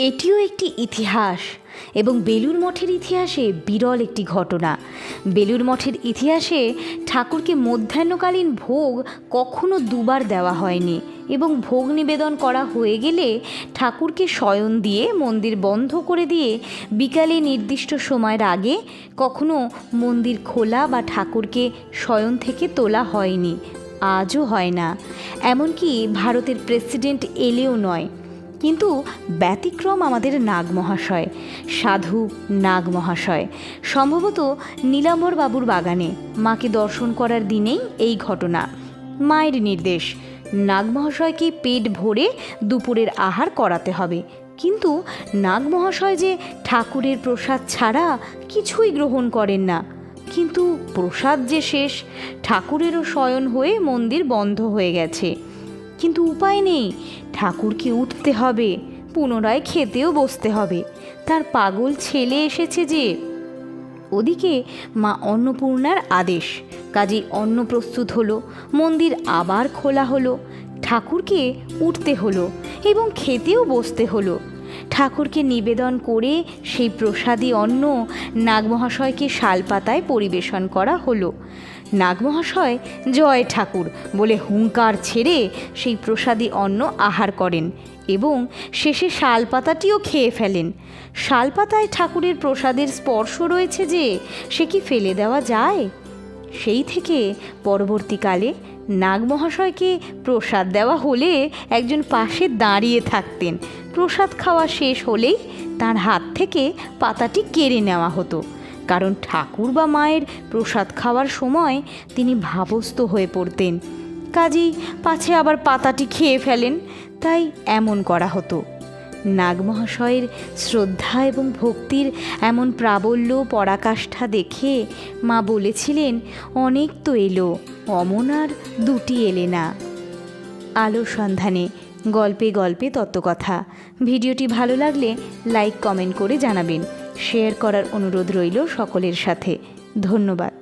এটিও একটি ইতিহাস এবং বেলুর মঠের ইতিহাসে বিরল একটি ঘটনা। বেলুর মঠের ইতিহাসে ঠাকুরকে মধ্যাহ্নকালীন ভোগ কখনো দুবার দেওয়া হয়নি এবং ভোগ নিবেদন করা হয়ে গেলে ঠাকুরকে শয়ন দিয়ে মন্দির বন্ধ করে দিয়ে বিকালে নির্দিষ্ট সময়ের আগে কখনো মন্দির খোলা বা ঠাকুরকে শয়ন থেকে তোলা হয়নি। আজও হয় না। এমনকি ভারতের প্রেসিডেন্ট এলেও নয়। কিন্তু ব্যতিক্রম আমাদের নাগ মহাশয় সাধু নাগ মহাশয় সম্ভবত নীলাম্বর বাবুর বাগানে মাকে দর্শন করার দিনেই এই ঘটনা। মায়ের নির্দেশ নাগ মহাশয়কে পেট ভরে দুপুরের আহার করাতে হবে। কিন্তু নাগ মহাশয় যে ঠাকুরের প্রসাদ ছাড়া কিছুই গ্রহণ করেন না, কিন্তু প্রসাদ যে শেষ, ঠাকুরেরও শয়ন হয়ে মন্দির বন্ধ হয়ে গেছে। কিন্তু উপায় নেই। ঠাকুরকে উঠতে হবে, পুনরায় খেতেও বসতে হবে। তার পাগল ছেলে এসেছে যে। ওদিকে মা অন্নপূর্ণার আদেশ। কাজেই অন্ন প্রস্তুত হলো, মন্দির আবার খোলা হলো, ঠাকুরকে উঠতে হলো এবং খেতেও বসতে হলো। ঠাকুরকে নিবেদন করে সেই প্রসাদী অন্ন নাগমহাশয়কে শালপাতায় পরিবেশন করা হলো। নাগমহাশয়, জয় ঠাকুর বলে হুঙ্কার ছেড়ে সেই প্রসাদী অন্ন আহার করেন এবং শেষে শালপাতাটিও খেয়ে ফেলেন। শালপাতায় ঠাকুরের প্রসাদের স্পর্শ রয়েছে যে, সে কি ফেলে দেওয়া যায়? সেই থেকে পরবর্তীকালে নাগমহাশয়কে প্রসাদ দেওয়া হলে একজন পাশে দাঁড়িয়ে থাকতেন। প্রসাদ খাওয়া শেষ হলেই তার হাত থেকে পাতাটি কেড়ে নেওয়া হতো। কারণ ঠাকুর বা মায়ের প্রসাদ খাওয়ার সময় তিনি ভাবস্থ হয়ে পড়তেন। কাজেই পাছে আবার পাতাটি খেয়ে ফেলেন, তাই এমন করা হতো। নাগমহাশয়ের শ্রদ্ধা এবং ভক্তির এমন প্রাবল্য পরাকাষ্ঠা দেখে মা বলেছিলেন, অনেক তো এলো, অমন আর দুটি এলে না। আলো সন্ধানে গল্পে গল্পে তত্ত্বকথা। ভিডিওটি ভালো লাগলে লাইক, কমেন্ট করে জানাবেন। শেয়ার করার অনুরোধ রইল সকলের সাথে। ধন্যবাদ।